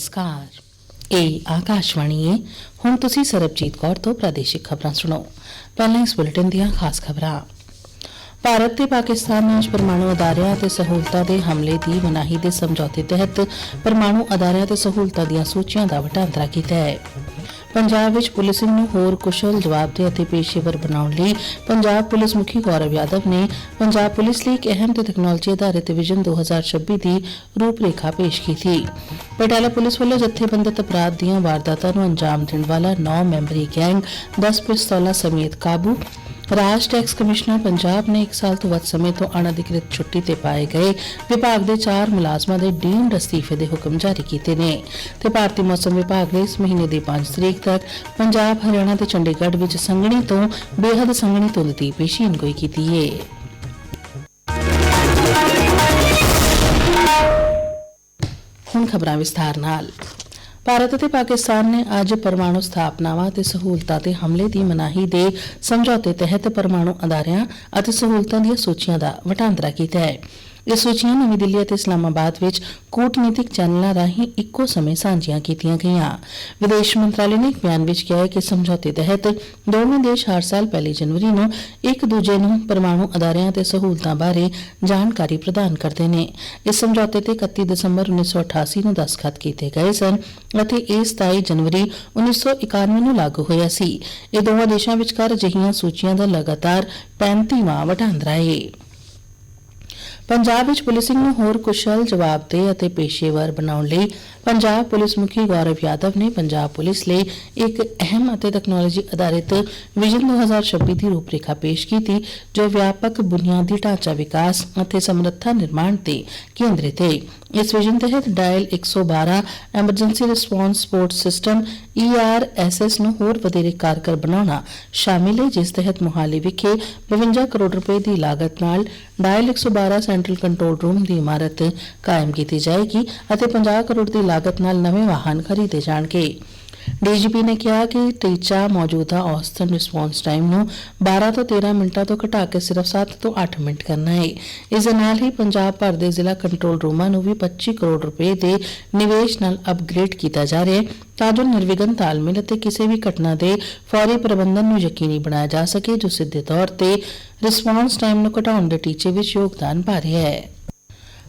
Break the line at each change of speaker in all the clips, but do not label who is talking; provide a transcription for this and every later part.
ਨਮਸਕਾਰ। ਇਹ ਆਕਾਸ਼ਵਾਣੀ ਹੈ। ਹੁਣ ਤੁਸੀਂ ਸਰਬਜੀਤ ਕੌਰ ਤੋਂ ਪ੍ਰਾਦੇਸ਼ਿਕ ਖਬਰਾਂ ਸੁਣੋ। ਪਹਿਲਾਂ ਇਸ ਬੁਲੇਟਿਨ ਦੀਆਂ ਖਾਸ ਖਬਰਾਂ। ਭਾਰਤ ਤੇ ਪਾਕਿਸਤਾਨ ਨੇ ਅੱਜ ਪਰਮਾਣੂ ਅਦਾਰਿਆਂ ਤੇ ਸਹੂਲਤਾਂ ਦੇ ਹਮਲੇ ਦੀ ਮਨਾਹੀ ਦੇ ਸਮਝੌਤੇ ਤਹਿਤ ਪਰਮਾਣੂ ਅਦਾਰਿਆਂ ਤੇ ਸਹੂਲਤਾਂ ਦੀਆਂ ਸੂਚੀਆਂ ਦਾ ਵਟਾਂਦਰਾ ਕੀਤਾ ਹੈ। ਪੰਜਾਬ ਵਿੱਚ ਪੁਲਿਸਿੰਗ ਨੂੰ ਹੋਰ ਕੁਸ਼ਲ ਜਵਾਬਦੇਹ ਅਤੇ ਪੇਸ਼ੇਵਰ ਬਣਾਉਣ ਲਈ ਪੰਜਾਬ ਪੁਲਿਸ ਮੁਖੀ ਗੌਰਵ ਯਾਦਵ ਨੇ ਪੰਜਾਬ ਪੁਲਿਸ ਲਈ ਇੱਕ ਅਹਿਮ ਤੇ ਤਕਨਾਲੋਜੀ ਆਧਾਰਿਤ ਵਿਜ਼ਨ 2026 ਦੀ ਰੂਪਰੇਖਾ ਪੇਸ਼ ਕੀਤੀ। ਪਟਿਆਲਾ ਪੁਲਿਸ ਵੱਲੋਂ ਜਥੇਬੰਦਤ ਅਪਰਾਧ ਦੀਆਂ ਵਾਰਦਾਤਾਂ ਨੂੰ ਅੰਜਾਮ ਦੇਣ ਵਾਲਾ 9 ਮੈਂਬਰੀ ਗੈਂਗ 10 ਪਿਸਤੌਲਾਂ ਸਮੇਤ ਕਾਬੂ ਰਾਜ ਟੈਕਸ ਕਮਿਸ਼ਨਰ ਪੰਜਾਬ ਨੇ 1 ਸਾਲ ਤੋਂ ਵੱਧ ਸਮੇਂ ਤੋਂ ਅਣਅਧਿਕ੍ਰਿਤ ਛੁੱਟੀ ਤੇ ਪਾਏ ਗਏ ਵਿਭਾਗ ਦੇ 4 ਮੁਲਾਜ਼ਮਾਂ ਦੇ ਡੀਮਡ ਅਸਤੀਫੇ ਦੇ ਹੁਕਮ ਜਾਰੀ ਕੀਤੇ ਨੇ ਤੇ ਭਾਰਤੀ ਮੌਸਮ ਵਿਭਾਗ ਨੇ ਇਸ ਮਹੀਨੇ ਦੀ 5 ਤਰੀਕ ਤੱਕ ਪੰਜਾਬ, ਹਰਿਆਣਾ ਤੇ ਚੰਡੀਗੜ੍ਹ ਵਿੱਚ ਸੰਘਣੀ ਤੋਂ ਬੇਹੱਦ ਸੰਘਣੀ ਧੁੰਦ ਦੀ ਪੇਸ਼ੀਨਗੋਈ ਕੀਤੀ ਹੈ ਹੁਣ ਖਬਰਾਂ ਵਿਸਥਾਰ ਨਾਲ। ਭਾਰਤ ਅਤੇ ਪਾਕਿਸਤਾਨ ਨੇ ਅੱਜ ਪਰਮਾਣੂ ਸਥਾਪਨਾਵਾਂ ਤੇ ਸਹੂਲਤਾਂ ਤੇ ਹਮਲੇ ਦੀ ਮਨਾਹੀ ਦੇ ਸਮਝੌਤੇ ਤਹਿਤ ਪਰਮਾਣੂ ਅਦਾਰਿਆਂ ਅਤੇ ਸਹੂਲਤਾਂ ਦੀਆਂ ਸੂਚੀਆਂ ਦਾ ਵਟਾਂਦਰਾ ਕੀਤਾ ਹੈ। ਇਹ ਸੂਚੀਆਂ ਨਵੀਂ ਦਿੱਲੀ ਅਤੇ ਇਸਲਾਮਾਬਾਦ ਵਿੱਚ ਕੂਟਨੀਤਿਕ ਚੈਨਲਾਂ ਰਾਹੀਂ ਇੱਕੋ ਸਮੇਂ ਸਾਂਝੀਆਂ ਕੀਤੀਆਂ ਗਈਆਂ। ਵਿਦੇਸ਼ ਮੰਤਰਾਲੇ ਨੇ ਇੱਕ ਬਿਆਨ ਵਿੱਚ ਕਿਹਾ ਹੈ ਕਿ ਸਮਝੌਤੇ ਤਹਿਤ ਦੋਵੇਂ ਦੇਸ਼ ਹਰ ਸਾਲ ਪਹਿਲੀ ਜਨਵਰੀ ਨੂੰ ਇੱਕ ਦੂਜੇ ਨੂੰ ਪਰਮਾਣੂ ਅਦਾਰਿਆਂ ਤੇ ਸਹੂਲਤਾਂ ਬਾਰੇ ਜਾਣਕਾਰੀ ਪ੍ਰਦਾਨ ਕਰਦੇ ਨੇ। ਇਸ ਸਮਝੌਤੇ ਤੇ 31 ਦਸੰਬਰ 1988 ਨੂੰ ਦਸਖਤ ਕੀਤੇ ਗਏ ਸਨ ਅਤੇ ਇਹ 27 ਜਨਵਰੀ 1991 ਨੂੰ ਲਾਗੂ ਹੋਇਆ ਸੀ। ਇਹ ਦੋਵਾਂ ਦੇਸ਼ਾਂ ਵਿਚਕਾਰ ਅਜਿਹੀਆਂ ਸੂਚੀਆਂ ਦਾ ਲਗਾਤਾਰ 35ਵਾਂ ਵਟਾਂਦਰਾ ਹੈ ਪੰਜਾਬ ਵਿੱਚ ਪੁਲਿਸਿੰਗ ਨੂੰ ਹੋਰ ਕੁਸ਼ਲ ਜਵਾਬਦੇਹ ਅਤੇ ਪੇਸ਼ੇਵਰ ਬਣਾਉਣ ਲਈ ਪੰਜਾਬ ਪੁਲਿਸ ਮੁਖੀ ਗੌਰਵ ਯਾਦਵ ਨੇ ਪੰਜਾਬ ਪੁਲਿਸ ਲਈ ਇੱਕ ਅਹਿਮ ਅਤੇ ਤਕਨਾਲੋਜੀ ਆਧਾਰਿਤ ਵਿਜ਼ਨ 2026 ਦੀ ਰੂਪਰੇਖਾ ਪੇਸ਼ ਕੀਤੀ, ਜੋ ਵਿਆਪਕ ਬੁਨਿਆਦੀ ਢਾਂਚਾ ਵਿਕਾਸ ਅਤੇ ਸਮਰੱਥਾ ਨਿਰਮਾਣ ਤੇ ਕੇਂਦਰਿਤ ਹੈ ਇਸ ਵਿਜ਼ਨ ਤਹਿਤ dial 112 emergency response support system ERSS ਨੂੰ ਹੋਰ ਵਧੇਰੇ ਕਾਰਗਰ ਬਣਾਉਣਾ ਸ਼ਾਮਿਲ ਹੈ ਜਿਸ ਤਹਿਤ ਮੁਹਾਲੀ ਵਿਖੇ 52 ਕਰੋੜ ਰੁਪਏ ਦੀ ਲਾਗਤ ਨਾਲ ਡਾਇਲ 112 ਸੈਂਟਰਲ ਕੰਟਰੋਲ ਰੂਮ ਦੀ ਇਮਾਰਤ ਕਾਇਮ ਕੀਤੀ ਜਾਏਗੀ ਅਤੇ 50 ਕਰੋੜ ਦੀ ਲਾਗਤ ਨਾਲ ਨਵੇਂ ਵਾਹਨ ਖਰੀਦੇ ਜਾਣਗੇ। ਡੀਜੀਪੀ ਨੇ ਕਿਹਾ ਕਿ ਟੀਚਾ ਮੌਜੂਦਾ ਔਸਤਨ ਰਿਸਪੌਂਸ ਟਾਈਮ ਨੂੰ 12 ਤੋਂ 13 ਮਿੰਟਾਂ ਤੋਂ ਘਟਾ ਕੇ ਸਿਰਫ 7 ਤੋਂ 8 ਮਿੰਟ ਕਰਨਾ ਹੈ ਇਸ ਦੇ ਨਾਲ ਹੀ ਪੰਜਾਬ ਭਰ ਦੇ ਜ਼ਿਲ੍ਹਾ ਕੰਟਰੋਲ ਰੂਮਾਂ ਨੂੰ ਵੀ 25 ਕਰੋੜ ਰੁਪਏ ਦੇ ਨਿਵੇਸ਼ ਨਾਲ ਅਪਗ੍ਰੇਡ ਕੀਤਾ ਜਾ ਰਿਹਾ ਹੈ ਤਾਂ ਜੋ ਨਿਰਵਿਘਨ ਤਾਲਮੇਲ ਅਤੇ ਕਿਸੇ ਵੀ ਘਟਨਾ ਦੇ ਫੌਰੀ ਪ੍ਰਬੰਧਨ ਨੂੰ ਯਕੀਨੀ ਬਣਾਇਆ ਜਾ ਸਕੇ, ਜੋ ਸਿੱਧੇ ਤੌਰ ਤੇ ਰਿਸਪੌਂਸ ਟਾਈਮ ਨੂੰ ਘਟਾਉਣ ਦੇ ਟੀਚੇ ਵਿੱਚ ਯੋਗਦਾਨ ਪਾ ਰਿਹਾ ਹੈ।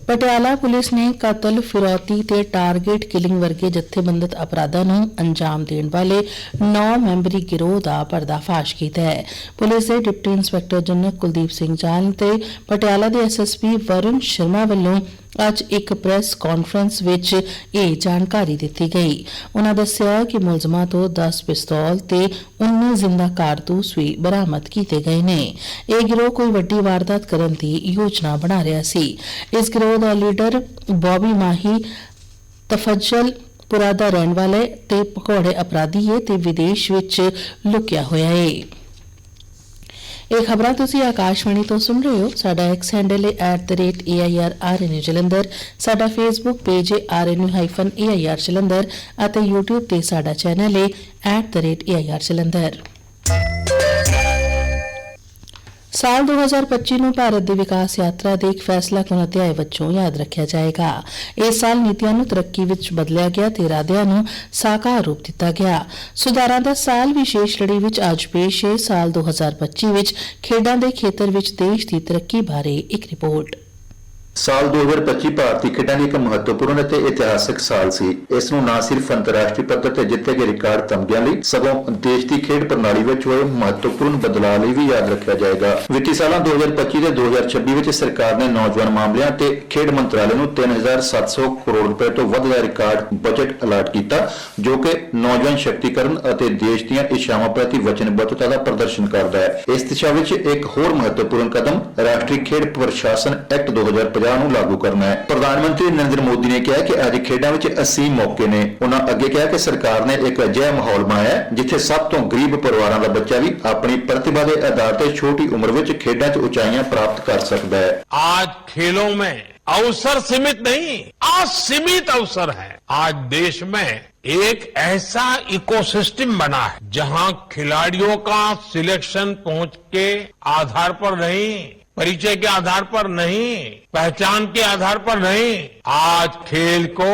ਪਟਿਆਲਾ ਪੁਲਿਸ ਨੇ ਕਤਲ ਫਿਰੌਤੀ ਤੇ ਟਾਰਗੇਟ ਕਿਲਿੰਗ ਵਰਗੇ ਜਥੇਬੰਦਤ ਅਪਰਾਧਾਂ ਨੂੰ ਅੰਜਾਮ ਦੇਣ ਵਾਲੇ 9 ਮੈਂਬਰੀ ਗਿਰੋਹ ਦਾ ਪਰਦਾਫਾਸ਼ ਕੀਤਾ ਹੈ। ਪੁਲਿਸ ਦੇ deputy inspector general Kuldeep Singh Chahal ਤੇ ਪਟਿਆਲਾ ਦੇ ਐਸਐਸਪੀ ਵਰੁਣ ਸ਼ਰਮਾ ਵੱਲੋਂ ਅੱਜ ਇੱਕ ਪ੍ਰੈਸ ਕਾਨਫਰੰਸ ਵਿੱਚ ਇਹ ਜਾਣਕਾਰੀ ਦਿੱਤੀ ਗਈ। ਉਹਨਾਂ ਦੱਸਿਆ ਕਿ ਮੁਲਜ਼ਮਾਂ ਤੋਂ 10 ਪਿਸਤੌਲ ਤੇ 19 ਜ਼ਿੰਦਾ ਕਾਰਤੂਸ ਵੀ ਬਰਾਮਦ ਕੀਤੇ ਗਏ ਨੇ। ਇਹ ਗਿਰੋਹ ਕੋਈ ਵੱਡੀ ਵਾਰਦਾਤ ਕਰਨ ਦੀ ਯੋਜਨਾ ਬਣਾ ਰਿਹਾ ਸੀ। ਇਸ ਗਿਰੋਹ ਦਾ ਲੀਡਰ ਬੌਬੀ ਮਾਹੀ ਤਫਜਲ ਪੁਰਾ ਦਾ ਰਹਿਣ ਵਾਲਾ ਹੈ ਤੇ ਭਗੌੜੇ ਅਪਰਾਧੀ ਹੈ ਤੇ ਵਿਦੇਸ਼ ਵਿੱਚ ਲੁਕਿਆ ਹੋਇਆ ਹੈ। ਇਹ ਖਬਰਾਂ ਤੁਸੀਂ ਆਕਾਸ਼ਵਾਣੀ ਤੋਂ ਸੁਣ ਰਹੇ ਹੋ। ਸਾਡਾ ਐਕਸ ਹੈਂਡਲ ਹੈ @airrnu ਜਲੰਧਰ, ਸਾਡਾ ਫੇਸਬੁੱਕ ਪੇਜ ਹੈ rnu-air ਜਲੰਧਰ ਅਤੇ YouTube ਤੇ ਸਾਡਾ ਚੈਨਲ ਹੈ @air ਸਾਲ 2025 ਨੂੰ ਭਾਰਤ ਦੀ ਵਿਕਾਸ ਯਾਤਰਾ ਦੇ ਇੱਕ ਫੈਸਲਾਕੁਨ ਅਧਿਆਇ ਵਜੋਂ ਯਾਦ ਰੱਖਿਆ ਜਾਏਗਾ। ਇਸ ਸਾਲ ਨੀਤੀਆਂ ਨੂੰ ਤਰੱਕੀ ਵਿੱਚ ਬਦਲਿਆ ਗਿਆ ਤੇ ਇਰਾਦਿਆਂ ਨੂੰ ਸਾਕਾਰ ਰੂਪ ਦਿੱਤਾ ਗਿਆ। ਸੁਧਾਰਾਂ ਦਾ ਸਾਲ ਵਿਸ਼ੇਸ਼ ਲੜੀ ਵਿੱਚ ਅੱਜ ਪੇਸ਼ ਹੈ ਸਾਲ 2025 ਵਿੱਚ ਖੇਡਾਂ ਦੇ ਖੇਤਰ ਵਿੱਚ ਦੇਸ਼ ਦੀ ਤਰੱਕੀ ਬਾਰੇ ਇੱਕ ਰਿਪੋਰਟ।
ਸਾਲ 2025 ਭਾਰਤੀ ਖੇਡਾਂ ਲਈ ਇੱਕ ਮਹੱਤਵਪੂਰਨ ਅਤੇ ਇਤਿਹਾਸਕ ਸਾਲ ਸੀ। ਇਸ ਨੂੰ ਨਾ ਸਿਰਫ ਅੰਤਰਰਾਸ਼ਟਰੀ ਪੱਧਰ ਤੇ ਜਿੱਤੇ ਗਏ ਰਿਕਾਰਡ ਤਮਗਿਆਂ ਲਈ, ਸਗੋਂ ਦੇਸ਼ ਦੀ ਖੇਡ ਪ੍ਰਣਾਲੀ ਵਿੱਚ ਹੋਏ ਮਹੱਤਵਪੂਰਨ ਬਦਲਾਅ ਲਈ ਵੀ ਯਾਦ ਰੱਖਿਆ ਜਾਏਗਾ। ਵਿੱਤੀ ਸਾਲਾਂ 2025 ਤੇ 2026 ਵਿੱਚ ਸਰਕਾਰ ਨੇ ਨੌਜਵਾਨ ਮਾਮਲਿਆਂ ਤੇ ਖੇਡ ਮੰਤਰਾਲੇ ਨੂੰ 3700 ਕਰੋੜ ਰੁਪਏ ਤੋਂ ਵੱਧ ਦਾ ਰਿਕਾਰਡ ਬਜਟ ਅਲਾਟ ਕੀਤਾ, ਜੋ ਕਿ ਨੌਜਵਾਨ ਸ਼ਕਤੀਕਰਨ ਅਤੇ ਦੇਸ਼ ਦੀਆਂ ਇੱਛਾਵਾਂ ਪ੍ਰਤੀ ਵਚਨਬੱਧਤਾ ਦਾ ਪ੍ਰਦਰਸ਼ਨ ਕਰਦਾ ਹੈ। ਇਸ ਦਿਸ਼ਾ ਵਿੱਚ ਇੱਕ ਹੋਰ ਮਹੱਤਵਪੂਰਨ ਕਦਮ ਰਾਸ਼ਟਰੀ ਖੇਡ ਪ੍ਰਸ਼ਾਸਨ ਐਕਟ 2050 ਨੂੰ ਲਾਗੂ ਕਰਨਾ ਹੈ ਪ੍ਰਧਾਨ ਮੰਤਰੀ ਨਰਿੰਦਰ ਮੋਦੀ ਨੇ ਕਿਹਾ ਕਿ ਅੱਜ ਖੇਡਾਂ ਵਿੱਚ 80 ਮੌਕੇ ਨੇ ਉਹਨਾਂ ਅੱਗੇ ਕਿਹਾ ਕਿ ਸਰਕਾਰ ਨੇ ਇੱਕ ਅਜਿਹਾ ਮਾਹੌਲ ਬਣਾਇਆ ਹੈ ਜਿੱਥੇ ਸਭ ਤੋਂ ਗਰੀਬ ਪਰਿਵਾਰਾਂ ਦਾ ਬੱਚਾ ਵੀ ਆਪਣੀ ਪ੍ਰਤਿਭਾ ਦੇ ਆਧਾਰ ਤੇ ਛੋਟੀ ਉਮਰ ਵਿੱਚ ਖੇਡਾਂ 'ਚ ਉਚਾਈਆਂ ਪ੍ਰਾਪਤ ਕਰ ਸਕਦਾ ਹੈ
आज खेलों में अवसर सीमित नहीं असीमित अवसर है आज देश में एक ऐसा इकोसिस्टम बना है जहां खिलाड़ियों का सिलेक्शन पहुंच के आधार पर नहीं परिचय के आधार पर नहीं पहचान के आधार पर नहीं आज खेल को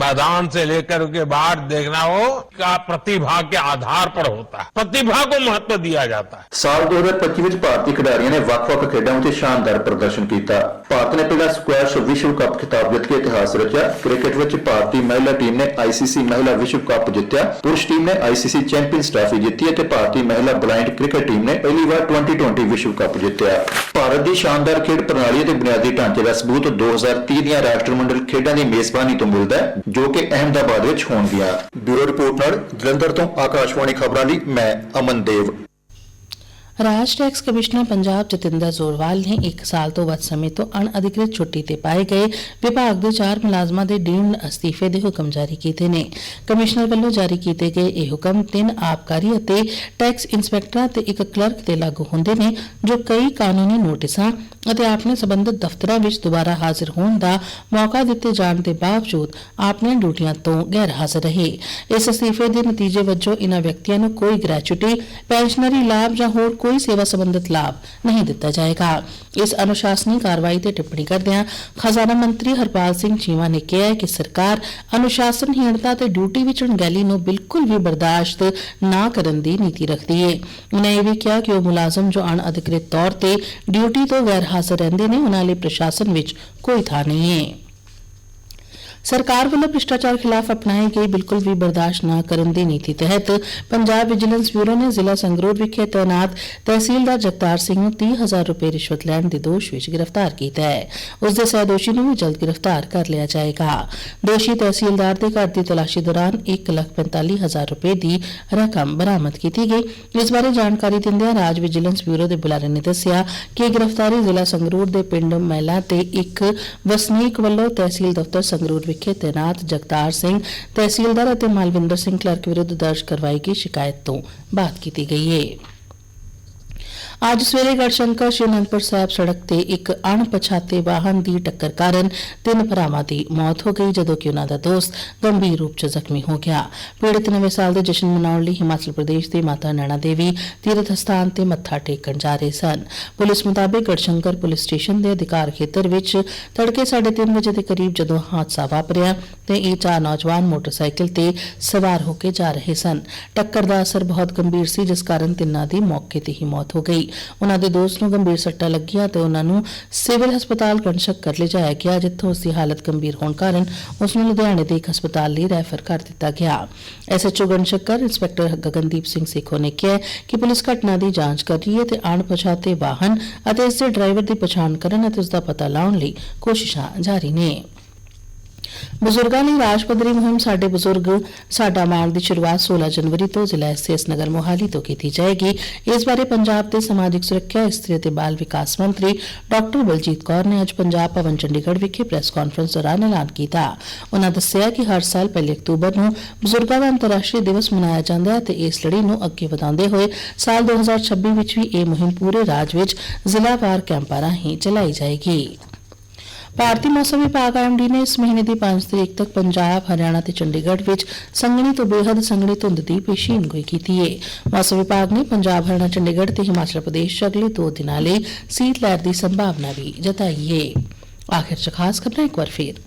मैदान से लेकर के बाहर देखना हो का प्रतिभा के आधार पर होता है प्रतिभा को महत्व दिया जाता है
ਸਾਲ 2025 ਵਿੱਚ ਭਾਰਤੀ ਖਿਡਾਰੀਆਂ ਨੇ ਵੱਖ-ਵੱਖ ਖੇਡਾਂ ਵਿੱਚ ਸ਼ਾਨਦਾਰ ਪ੍ਰਦਰਸ਼ਨ ਕੀਤਾ ਭਾਰਤ ਨੇ ਪਹਿਲਾ ਸਕੁਐਸ਼ ਵਿਸ਼ਵ ਕੱਪ ਖਿਤਾਬ ਜਿੱਤ ਕੇ ਇਤਿਹਾਸ ਰਚਿਆ ਕ੍ਰਿਕਟ ਵਿੱਚ ਭਾਰਤੀ ਮਹਿਲਾ ਟੀਮ ਨੇ ਆਈਸੀਸੀ ਮਹਿਲਾ ਵਿਸ਼ਵ ਕੱਪ ਜਿੱਤਿਆ ਪੁਰਸ਼ ਟੀਮ ਨੇ ਆਈਸੀਸੀ ਚੈਂਪੀਅਨਸ ਟਰਾਫੀ ਜਿੱਤੀ ਅਤੇ ਭਾਰਤੀ ਮਹਿਲਾ ਬਲਾਈਂਡ ਕ੍ਰਿਕਟ ਟੀਮ ਨੇ ਪਹਿਲੀ ਵਾਰ 2020 ਵਿਸ਼ਵ ਕੱਪ ਜਿੱਤਿਆ ਭਾਰਤ ਦੀ ਸ਼ਾਨਦਾਰ ਖੇਡ ਪ੍ਰਣਾਲੀ ਅਤੇ ਬੁਨਿਆਦੀ ਢਾਂਚੇ ਦਾ ਸਬੂਤ 2030 ਦੀਆਂ ਰਾਸ਼ਟਰਮੰਡਲ ਮੰਡਲ ਖੇਡਾਂ ਦੀ ਮੇਜ਼ਬਾਨੀ ਤੋਂ ਮਿਲਦਾ ਹੈ, ਜੋ ਕਿ ਅਹਿਮਦਾਬਾਦ ਵਿੱਚ ਹੋਣਗੀਆਂ। ਬਿਊਰੋ ਰਿਪੋਰਟ ਨਾਲ ਜਲੰਧਰ ਤੋਂ ਆਕਾਸ਼ਵਾਣੀ ਖਬਰਾਂ ਲਈ ਮੈਂ ਅਮਨ ਦੇਵ
ਰਾਜ ਟੈਕਸ ਕਮਿਸ਼ਨਰ ਪੰਜਾਬ ਜਤਿੰਦਰ ਜ਼ੋਰਵਾਲ ਨੇ 1 ਸਾਲ ਤੋਂ ਵੱਧ ਸਮੇਂ ਤੋਂ ਅਣਅਧਿਕ੍ਰਿਤ ਛੁੱਟੀ ਤੇ ਪਾਏ ਗਏ ਵਿਭਾਗ ਦੇ ਚਾਰ ਮੁਲਾਜ਼ਮਾਂ ਦੇ ਡੀਮਡ ਅਸਤੀਫੇ ਦੇ ਹੁਕਮ ਜਾਰੀ ਕੀਤੇ ਨੇ। ਕਮਿਸ਼ਨਰ ਵੱਲੋਂ ਜਾਰੀ ਕੀਤੇ ਗਏ ਇਹ ਹੁਕਮ ਤਿੰਨ ਆਬਕਾਰੀ ਅਤੇ ਟੈਕਸ ਇੰਸਪੈਕਟਰਾਂ ਤੇ ਇੱਕ ਕਲਰਕ ਤੇ ਲਾਗੂ ਹੁੰਦੇ ਨੇ, ਜੋ ਕਈ ਕਾਨੂੰਨੀ ਨੋਟਿਸਾਂ ਅਤੇ ਆਪਣੇ ਸਬੰਧਤ ਦਫ਼ਤਰਾਂ ਵਿੱਚ ਦੁਬਾਰਾ ਹਾਜ਼ਰ ਹੋਣ ਦਾ ਮੌਕਾ ਦਿੱਤੇ ਜਾਣ ਦੇ ਬਾਵਜੂਦ ਆਪਣੀਆਂ ਡਿਊਟੀਆਂ ਤੋਂ ਗੈਰ ਹਾਜ਼ਰ ਰਹੇ। ਇਸ ਅਸਤੀਫੇ ਦੇ ਨਤੀਜੇ ਵਜੋਂ ਇਨ੍ਹਾਂ ਵਿਅਕਤੀਆਂ ਨੂੰ ਕੋਈ ਗ੍ਰੈਚੁਟੀ, ਪੈਨਸ਼ਨਰੀ ਲਾਭ ਜਾਂ ਹੋਰ ਕੋਈ ਸੇਵਾ ਸੰਬੰਧਿਤ ਲਾਭ ਨਹੀਂ ਦਿੱਤਾ ਜਾਏਗਾ। ਇਸ ਅਨੁਸ਼ਾਸਨੀ ਕਾਰਵਾਈ ਤੇ ਟਿੱਪਣੀ ਕਰਦਿਆਂ ਖਜ਼ਾਨਾ ਮੰਤਰੀ ਹਰਪਾਲ ਸਿੰਘ ਚੀਮਾ ਨੇ ਕਿਹਾ ਕਿ ਸਰਕਾਰ ਅਨੁਸ਼ਾਸਨਹੀਣਤਾ ਤੇ ਡਿਊਟੀ ਵਿੱਚ ਅਣਗਹਿਲੀ ਨੂੰ ਬਿਲਕੁਲ ਵੀ ਬਰਦਾਸ਼ਤ ਨਾ ਕਰਨ ਦੀ ਨੀਤੀ ਰੱਖਦੀ ਹੈ ਉਨ੍ਹਾਂ ਇਹ ਵੀ ਕਿਹਾ ਕਿ ਉਹ ਮੁਲਾਜ਼ਮ ਜੋ ਅਣਅਧਿਕ੍ਰਿਤ ਤੌਰ ਤੇ ਡਿਊਟੀ ਤੋਂ ਗੈਰ ਹਾਜ਼ਰ ਰਹਿੰਦੇ ਨੇ, ਉਨ੍ਹਾਂ ਲਈ ਪ੍ਰਸ਼ਾਸਨ ਵਿੱਚ ਕੋਈ ਥਾਂ ਨਹੀਂ ਹੈ ਸਰਕਾਰ ਵੱਲੋਂ ਭ੍ਰਿਸ਼ਟਾਚਾਰ ਖਿਲਾਫ ਅਪਣਾਈ ਗਈ ਬਿਲਕੁਲ ਵੀ ਬਰਦਾਸ਼ਤ ਨਾ ਕਰਨ ਦੀ ਨੀਤੀ ਤਹਿਤ ਪੰਜਾਬ ਵਿਜੀਲੈਂਸ ਬਿਊਰੋ ਨੇ ਜ਼ਿਲ੍ਹਾ ਸੰਗਰੂਰ ਵਿਖੇ ਤੈਨਾਤ ਤਹਿਸੀਲਦਾਰ ਜਗਤਾਰ ਸਿੰਘ ਨੂੰ 30000 ਰੁਪਏ ਰਿਸ਼ਵਤ ਲੈਣ ਦੇ ਦੋਸ਼ ਵਿੱਚ ਗ੍ਰਿਫਤਾਰ ਕੀਤਾ ਹੈ ਉਸ ਦੇ ਸਹਿਦੋਸ਼ੀ ਨੂੰ ਵੀ ਜਲਦ ਗ੍ਰਿਫਤਾਰ ਕਰ ਲਿਆ ਜਾਏਗਾ ਦੋਸ਼ੀ ਤਹਿਸੀਲਦਾਰ ਦੇ ਘਰ ਦੀ ਤਲਾਸ਼ੀ ਦੌਰਾਨ 145000 ਰੁਪਏ ਦੀ ਰਕਮ ਬਰਾਮਦ ਕੀਤੀ ਗਈ ਇਸ ਬਾਰੇ ਜਾਣਕਾਰੀ ਦਿੰਦਿਆਂ ਰਾਜ ਵਿਜੀਲੈਂਸ ਬਿਊਰੋ ਦੇ ਬੁਲਾਰੇ ਨੇ ਦੱਸਿਆ ਕਿ ਇਹ ਗ੍ਰਿਫਤਾਰੀ ਜ਼ਿਲ੍ਹਾ ਸੰਗਰੂਰ ਦੇ ਪਿੰਡ ਮਹਿਲਾ ਤੇ ਇੱਕ ਵਸਨੀਕ ਵੱਲੋਂ ਤਹਿਸੀਲ ਦਫ਼ਤਰ ਸੰਗਰੂਰ ਵਿਖੇ ਤੈਨਾਤ ਜਗਤਾਰ ਸਿੰਘ, ਤਹਿਸੀਲਦਾਰ ਅਤੇ ਮਾਲਵਿੰਦਰ ਸਿੰਘ ਕਲਰਕ ਵਿਰੁੱਧ ਦਰਜ ਕਰਵਾਈ ਗਈ ਸ਼ਿਕਾਇਤ ਤੋਂ ਬਾਤ ਕੀਤੀ ਗਈ ਹੈ ਅੱਜ ਸਵੇਰੇ ਗੜਸ਼ੰਕਰ ਸ਼੍ਰੀ ਅਨੰਦਪੁਰ ਸਾਹਿਬ ਸੜਕ ਤੇ ਇੱਕ ਅਣਪਛਾਤੇ ਵਾਹਨ ਦੀ ਟੱਕਰ ਕਾਰਨ ਤਿੰਨ ਭਰਾਵਾਂ ਦੀ ਮੌਤ ਹੋ ਗਈ, ਜਦੋਂ ਕਿ ਉਹਨਾਂ ਦਾ ਦੋਸਤ ਗੰਭੀਰ ਰੂਪ 'ਚ ਜ਼ਖਮੀ ਹੋ ਗਿਆ। ਪੀੜਤ ਨਵੇਂ ਸਾਲ ਦੇ ਜਸ਼ਨ ਮਨਾਉਣ ਲਈ ਹਿਮਾਚਲ ਪ੍ਰਦੇਸ਼ ਦੇ ਮਾਤਾ ਨੈਣਾ ਦੇਵੀ ਤੀਰਥ ਸਥਾਨ ਤੇ ਮੱਥਾ ਟੇਕਣ ਜਾ ਰਹੇ ਸਨ। ਪੁਲਿਸ ਮੁਤਾਬਿਕ ਗੜਸ਼ੰਕਰ ਪੁਲਿਸ ਸਟੇਸ਼ਨ ਦੇ ਅਧਿਕਾਰ ਖੇਤਰ ਵਿੱਚ ਤੜਕੇ 3:30 ਵਜੇ ਦੇ ਕਰੀਬ ਜਦੋਂ ਹਾਦਸਾ ਵਾਪਰਿਆ ਤੇ ਇਹ ਚਾਰ ਨੌਜਵਾਨ ਮੋਟਰਸਾਈਕਲ ਤੇ ਸਵਾਰ ਹੋ ਕੇ ਜਾ ਰਹੇ ਸਨ। ਟੱਕਰ ਦਾ ਅਸਰ ਬਹੁਤ ਗੰਭੀਰ ਸੀ, ਜਿਸ ਕਾਰਨ ਤਿੰਨਾਂ ਦੀ ਮੌਕੇ ਤੇ ਹੀ ਮੌਤ ਹੋ ਗਈ। ਉਹਨਾਂ ਦੇ ਦੋਸਤ ਨੂੰ ਗੰਭੀਰ ਸੱਟਾਂ ਲੱਗੀਆਂ ਤੇ ਉਹਨਾਂ ਨੂੰ ਸਿਵਲ ਹਸਪਤਾਲ ਗੰਡਸ਼ਕ ਕਰ ਲਿਜਾਇਆ ਗਿਆ, ਜਿੱਥੋਂ ਉਸ ਦੀ ਹਾਲਤ ਗੰਭੀਰ ਹੋਣ ਕਾਰਨ ਉਸ ਨੂੰ ਲੁਧਿਆਣੇ ਦੇ ਇੱਕ ਹਸਪਤਾਲ ਲਈ ਰੈਫਰ ਕਰ ਦਿੱਤਾ ਗਿਆ। ਐਸਐਚਓ ਗੰਡਸ਼ਕਰ ਇੰਸਪੈਕਟਰ ਗਗਨਦੀਪ ਸਿੰਘ ਸੇਖੋ ਨੇ ਕਿਹਾ ਕਿ ਪੁਲਿਸ ਘਟਨਾ ਦੀ ਜਾਂਚ ਕਰ ਰਹੀ ਹੈ ਤੇ ਅਣਪਛਾਤੇ ਵਾਹਨ ਅਤੇ ਇਸ ਦੇ ਡਰਾਈਵਰ ਦੀ ਪਛਾਣ ਕਰਨ ਅਤੇ ਉਸ ਦਾ ਪਤਾ ਲਾਉਣ ਲਈ ਕੋਸ਼ਿਸ਼ਾਂ ਜਾਰੀ ਨੇ। ਬਜ਼ੁਰਗਾਂ ਲਈ ਰਾਜ ਪੱਧਰੀ ਮੁਹਿੰਮ ਸਾਡੇ ਬਜ਼ੁਰਗ, ਸਾਡਾ ਮਾਣ ਦੀ ਸ਼ੁਰੂਆਤ 16 ਜਨਵਰੀ ਤੋਂ ਜ਼ਿਲ੍ਹਾ ਐਸਐਸ ਨਗਰ ਮੋਹਾਲੀ ਤੋਂ ਕੀਤੀ ਜਾਏਗੀ। ਇਸ ਬਾਰੇ ਪੰਜਾਬ ਦੇ ਸਮਾਜਿਕ ਸੁਰੱਖਿਆ, ਇਸਤਰੀ ਅਤੇ ਬਾਲ ਵਿਕਾਸ ਮੰਤਰੀ ਡਾਕਟਰ ਬਲਜੀਤ ਕੌਰ ਨੇ ਅੱਜ ਪੰਜਾਬ ਭਵਨ ਚੰਡੀਗੜ੍ਹ ਵਿਖੇ ਪ੍ਰੈਸ ਕਾਨਫਰੰਸ ਦੌਰਾਨ ਐਲਾਨ ਕੀਤਾ। ਉਹਨਾਂ ਦੱਸਿਆ ਕਿ ਹਰ ਸਾਲ 1 ਅਕਤੂਬਰ ਨੂੰ ਬਜ਼ੁਰਗਾਂ ਦਾ ਅੰਤਰਰਾਸ਼ਟਰੀ ਦਿਵਸ ਮਨਾਇਆ ਜਾਂਦਾ ਹੈ ਤੇ ਇਸ ਲੜੀ ਨੂੰ ਅੱਗੇ ਵਧਾਉਂਦੇ ਹੋਏ ਸਾਲ 2026 ਵਿੱਚ ਵੀ ਇਹ ਮੁਹਿੰਮ ਪੂਰੇ ਰਾਜ ਵਿੱਚ ਜ਼ਿਲ੍ਹਾਵਾਰ ਕੈਂਪਾਂ ਰਾਹੀਂ ਚਲਾਈ ਜਾਏਗੀ। ਭਾਰਤੀ ਮੌਸਮ ਵਿਭਾਗ ਆਈਐਮਡੀ ਨੇ ਇਸ ਮਹੀਨੇ ਦੀ 5 ਤਰੀਕ ਤੱਕ ਪੰਜਾਬ, ਹਰਿਆਣਾ ਤੇ ਚੰਡੀਗੜ੍ਹ ਵਿੱਚ ਸੰਘਣੀ ਤੋਂ ਬੇਹੱਦ ਸੰਘਣੀ ਧੁੰਦ ਦੀ ਪੇਸ਼ੀਨਗੋਈ ਕੀਤੀ ਹੈ। ਮੌਸਮ ਵਿਭਾਗ ਨੇ ਪੰਜਾਬ, ਹਰਿਆਣਾ, ਚੰਡੀਗੜ੍ਹ ਤੇ ਹਿਮਾਚਲ ਪ੍ਰਦੇਸ਼ 'ਚ ਅਗਲੇ 2 ਦਿਨਾਂ ਲਈ ਸੀਤ ਲਹਿਰ ਦੀ ਸੰਭਾਵਨਾ ਵੀ ਜਤਾਈ ਹੈ। ਆਖਿਰ 'ਚ ਖਾਸ ਖਬਰਾਂ ਇੱਕ ਵਾਰ ਫੇਰ।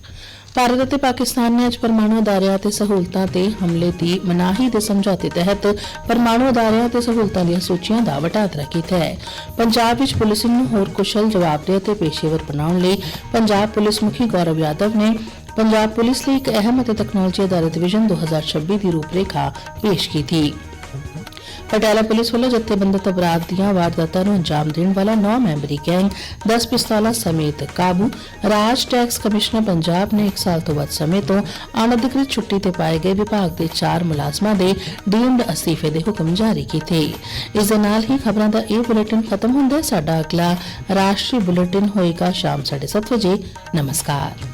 ਭਾਰਤ ਅਤੇ ਪਾਕਿਸਤਾਨ ਨੇ ਅੱਜ ਪਰਮਾਣੂ ਅਦਾਰਿਆਂ ਤੇ ਸਹੂਲਤਾਂ ਤੇ ਹਮਲੇ ਦੀ ਮਨਾਹੀ ਦੇ ਸਮਝੌਤੇ ਤਹਿਤ ਪਰਮਾਣੂ ਅਦਾਰਿਆਂ ਤੇ ਸਹੂਲਤਾਂ ਦੀਆਂ ਸੂਚੀਆਂ ਦਾ ਵਟਾਂਦਰਾ ਕੀਤਾ ਹੈ। ਪੰਜਾਬ ਵਿੱਚ ਪੁਲਿਸਿੰਗ ਨੂੰ ਹੋਰ ਕੁਸ਼ਲ ਜਵਾਬਦੇਹ ਅਤੇ ਪੇਸ਼ੇਵਰ ਬਣਾਉਣ ਲਈ ਪੰਜਾਬ ਪੁਲਿਸ ਮੁਖੀ ਗੌਰਵ ਯਾਦਵ ਨੇ ਪੰਜਾਬ ਪੁਲਿਸ ਲਈ ਇੱਕ ਅਹਿਮ ਅਤੇ ਤਕਨਾਲੋਜੀ ਆਧਾਰਿਤ ਵਿਜ਼ਨ 2026 ਦੀ ਰੂਪਰੇਖਾ ਪੇਸ਼ ਕੀਤੀ। ਪਟਿਆਲਾ ਪੁਲਿਸ ਵੱਲੋਂ ਜਥੇਬੰਦਤ ਅਪਰਾਧ ਦੀਆਂ ਵਾਰਦਾਤਾਂ ਨੂੰ ਅੰਜਾਮ ਦੇਣ ਵਾਲਾ 9 ਮੈਂਬਰੀ ਗੈਂਗ 10 ਪਿਸਤੌਲਾਂ ਸਮੇਤ ਕਾਬੂ। ਰਾਜ ਟੈਕਸ ਕਮਿਸ਼ਨਰ ਪੰਜਾਬ ਨੇ 1 ਸਾਲ ਤੋਂ ਵੱਧ ਸਮੇਂ ਤੋਂ ਅਨਧਿਕ੍ਰਿਤ ਛੁੱਟੀ ਤੇ ਪਾਏ ਗਏ ਵਿਭਾਗ ਦੇ 4 ਮੁਲਾਜ਼ਮਾਂ ਦੇ ਡੀਮਡ ਅਸਤੀਫੇ ਦੇ ਹੁਕਮ ਜਾਰੀ ਕੀਤੇ। ਇਸ ਦੇ ਨਾਲ ਹੀ ਖਬਰਾਂ ਦਾ ਇਹ ਬੁਲੇਟਿਨ ਖਤਮ ਹੁੰਦਾ ਹੈ। ਸਾਡਾ ਅਗਲਾ ਰਾਸ਼ਟਰੀ ਬੁਲੇਟਿਨ ਹੋਏਗਾ ਸ਼ਾਮ 7:30 ਵਜੇ। ਨਮਸਕਾਰ।